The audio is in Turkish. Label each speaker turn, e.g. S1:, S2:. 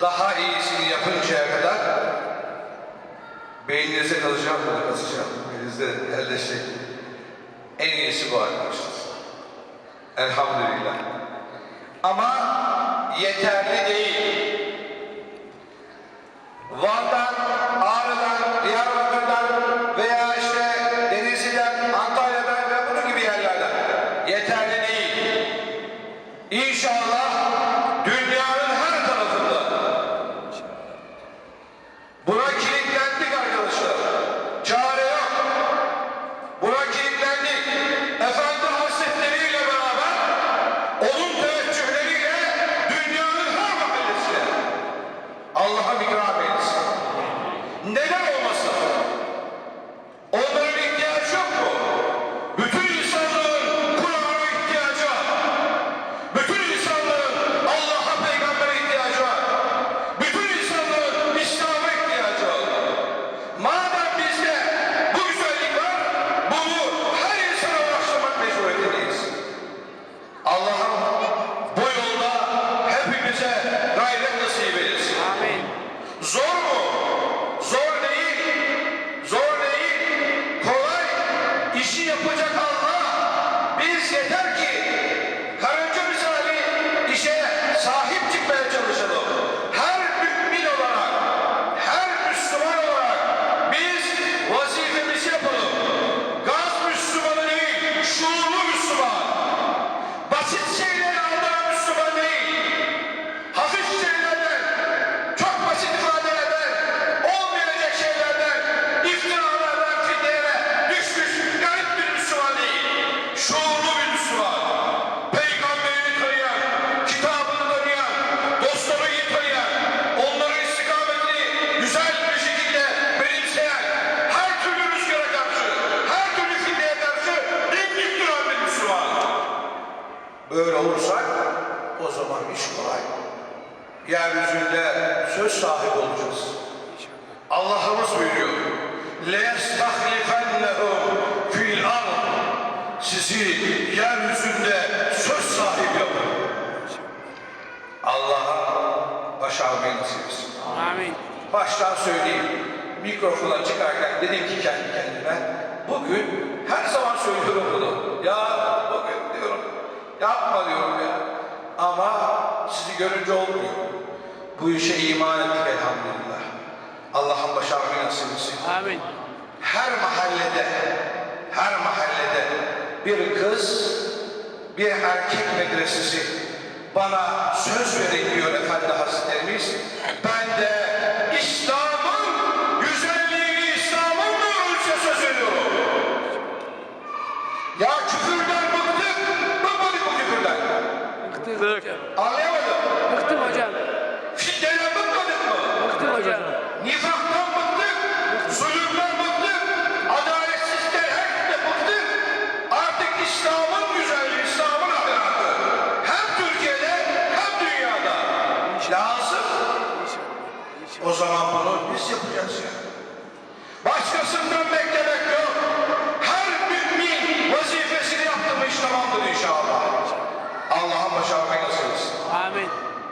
S1: daha iyisini yapıncaya kadar beyninize kalacağım bunu kasacağım. Beyninizde yerleşecek. En iyisi bu arkadaşlar. Elhamdülillah. Ama yeterli değil. Van'dan, Ağrı'dan, Diyarbakır'dan veya işte Denizli'den, Antalya'dan ve bunun gibi yerlerden yeterli değil. İnşallah Allah'a ikram eylesin. Neden olmasın? Onların ihtiyacı yok mu? Bütün insanlığın Kur'an'a ihtiyacı var. Bütün insanlığın Allah'a peygambere ihtiyacı var. Bütün insanlığın İslam'a ihtiyacı var. Madem bizde bu güzellik var, bunu her insana ulaştırmak mecburiyetindeyiz. Allah'ım bu yolda hepimize gayret nasip eylesin.
S2: Amin.
S1: Zor mu? Zor değil. Zor değil. Kolay. İşi yapacak Böyle olursak o zaman iş kolay. Yeryüzünde söz sahibi olacağız. Allah'ımız buyuruyor. لَيَسْتَخْلِفَنَّهُمْ فِي الْأَرْضِ Sizi yeryüzünde söz sahibi yapın. Allah'a başarmayı nasip etsin.
S2: Amin.
S1: Baştan söyleyeyim. Mikrofona çıkarken dedim ki kendi kendime bugün her zaman söylüyorum bunu. Ya bugün diyorum yapma diyorum ya. Ama sizi görünce olmuyor. Bu işe iman ettik elhamdülillah. Allah'ın başarmayı nasip etsin.
S2: Amin.
S1: Her mahallede, her mahallede bir kız, bir erkek medresesi bana söz verin diyor Efendi Hazretlerimiz. Ben de İslam'ın güzelliğini İslam'ın nuruyla söz veriyorum. Ya küfürden
S2: hocam.
S1: Anlayamadım.
S2: Bıktım hocam.
S1: Fitneden bıkmadık mı?
S2: Bıktım hocam.
S1: Nifaktan bıktık, zulümden bıktık, adaletsizlikten her bıktık. Artık İslam'ın güzelliği, İslam'ın ahlakı hem Türkiye'de hem dünyada lazım. O zaman bunu biz yapacağız ya. Başkasından beklemek yok.